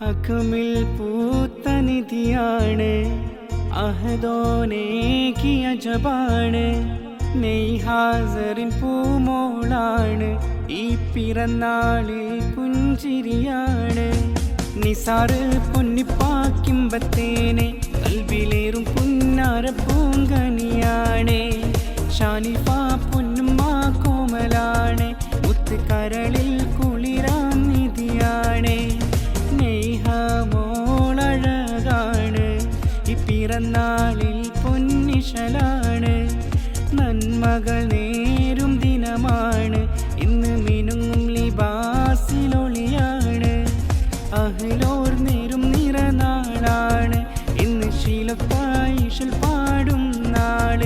അകമിൽ പൂത്ത നിധിയാണ്. അഹദോനേകിയ ജപാണ് നെയ്ഹാസറിൻ പൂമോളാണ്. ഈ പിറന്നാളിൽ പുഞ്ചിരിയാണ്. നിസാറ് പൊന്നിപ്പാക്കിമ്പത്തേനെ. കൽവിലേറും പുന്നാര പൂങ്കനിയാണ്. ഷാനിഫ പൊന്നുമാ കോമലാണ്. മുത്ത് കരളിൽ പിറന്നാളിൽ പൊന്നിഷലാണ് നന്മകൾ നേരും ദിനമാണ്. ഇന്ന് മിനുങ്ങും ലിബാസിലൊളിയാണ് അഹ്ലോർ നേരും നിറനാളാണ്. ഇന്ന് ശീലപ്പായിഷൽ പാടും നാൾ.